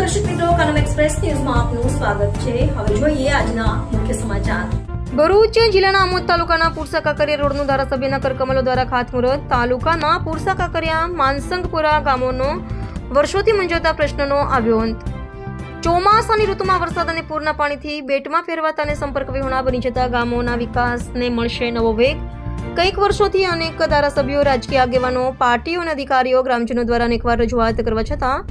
દર્શક મિત્રો કનમ એક્સપ્રેસ ન્યૂઝમાં આપનું સ્વાગત છે. હવે જોઈએ આજના મુખ્ય સમાચાર. ભરૂચ જિલ્લાના આમોદ તાલુકાના પુરસા કાકરિયા રોડનું ધારાસભ્યના કરકમલો દ્વારા ખાતમુહૂર્ત. તાલુકાના પુરસા કાકરિયા માનસંગપુરા ગામોનો વર્ષોથી મંજાતા પ્રશ્નનો આવ્યો અંત. ચોમાસાની ઋતુમાં વરસાદ અને પૂરના પાણીથી બેટમાં ફેરવાતા અને સંપર્ક વિહોણા બની જતા ગામોના વિકાસને મળશે નવો વેગ. કંઈક વર્ષોથી અનેક ધારાસભ્યો, રાજકીય આગેવાનો, પાર્ટીઓ અને અધિકારીઓ, ગ્રામજનો દ્વારા અનેકવાર રજૂઆત કરવા છતાં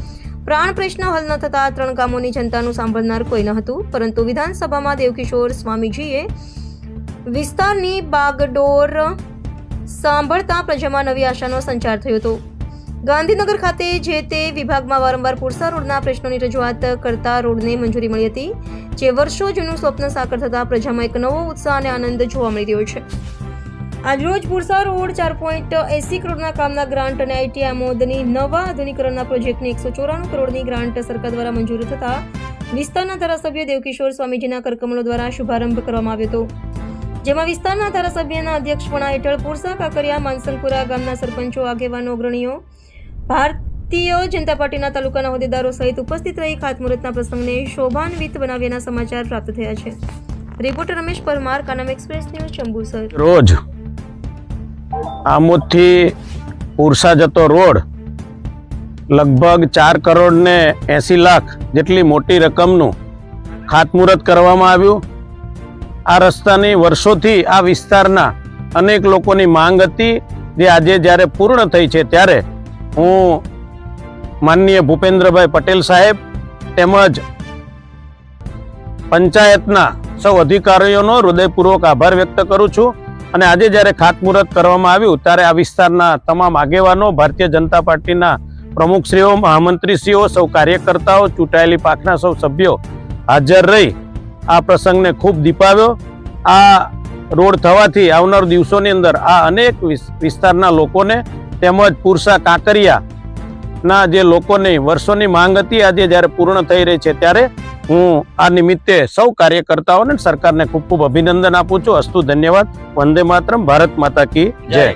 પ્રાણ પ્રશ્ન હલ ન થતા ત્રણ ગામોની જનતાનું સાંભળનાર કોઈ ન હતું, પરંતુ વિધાનસભામાં દેવકિશોર સ્વામીજીએ વિસ્તારની બાગડોર સાંભળતા પ્રજામાં નવી આશાનો સંચાર થયો હતો. ગાંધીનગર ખાતે જે તે વિભાગમાં વારંવાર પુરસા રોડના પ્રશ્નોની રજૂઆત કરતા રોડને મંજૂરી મળી હતી, જે વર્ષો જૂનું સ્વપ્ન સાકર થતા પ્રજામાં એક નવો ઉત્સાહ અને આનંદ જોવા મળી રહ્યો છે. આજરોજ પુરસા રોડ ચાર પોઈન્ટ એસી કરોડના કામના ગ્રાન્ટ અને આઈટી આમોદની નવા આધુનિકરણના પ્રોજેક્ટની એકસો ચોરાણું કરોડની ગ્રાન્ટ સરકાર દ્વારા મંજૂર થતા વિસ્તારના ધારાસભ્ય દેવકિશોર સ્વામીજીના કરકમલો દ્વારા શુભારંભ કરવામાં આવ્યો હતો. જેમાં વિસ્તારના ધારાસભ્યના અધ્યક્ષપણા હેઠળ પુરસા કાકરિયા માનસંગપુરા ગામના સરપંચો, આગેવાનો, અગ્રણીઓ, ભારતીય જનતા પાર્ટીના તાલુકાના હોદ્દેદારો સહિત ઉપસ્થિત રહી ખાતમુહૂર્તના પ્રસંગને શોભાન્વિત બનાવ્યાના સમાચાર પ્રાપ્ત થયા છે. Reporter Ramesh Parmar, Kanam express news Jambusar. રોજ આમોદથી પુરસા જતો રોડ લગભગ ચાર કરોડ ને એંસી લાખ જેટલી મોટી રકમનું ખાતમુહૂર્ત કરવામાં આવ્યું. આ રસ્તાની વર્ષોથી આ વિસ્તારના અનેક લોકોની માંગ હતી, જે આજે જ્યારે પૂર્ણ થઈ છે ત્યારે હું માનનીય ભૂપેન્દ્રભાઈ પટેલ સાહેબ તેમજ પંચાયતના સૌ અધિકારીઓનો હૃદયપૂર્વક આભાર વ્યક્ત કરું છું. અને આજે જ્યારે ખાતમુહૂર્ત કરવામાં આવ્યું ત્યારે આ વિસ્તારના તમામ આગેવાનો ભારતીય જનતા પાર્ટીના પ્રમુખશ્રીઓ, મહામંત્રીશ્રીઓ, સૌ કાર્યકર્તાઓ, ચૂંટાયેલી પાકના સૌ સભ્યો હાજર રહી આ પ્રસંગને ખૂબ દીપાવ્યો. આ રોડ થવાથી આવનાર દિવસોની અંદર આ અનેક વિસ્તારના લોકોને તેમજ પુરસા કાંકરિયાના જે લોકોની વર્ષોની માંગ હતી, આજે જ્યારે પૂર્ણ થઈ રહી છે ત્યારે હું આ નિમિત્તે સૌ કાર્યકર્તાઓને સરકારને ખૂબ ખૂબ અભિનંદન આપું છું. અસ્તુ ધન્યવાદ. વંદે માતરમ. ભારત માતા કી જય.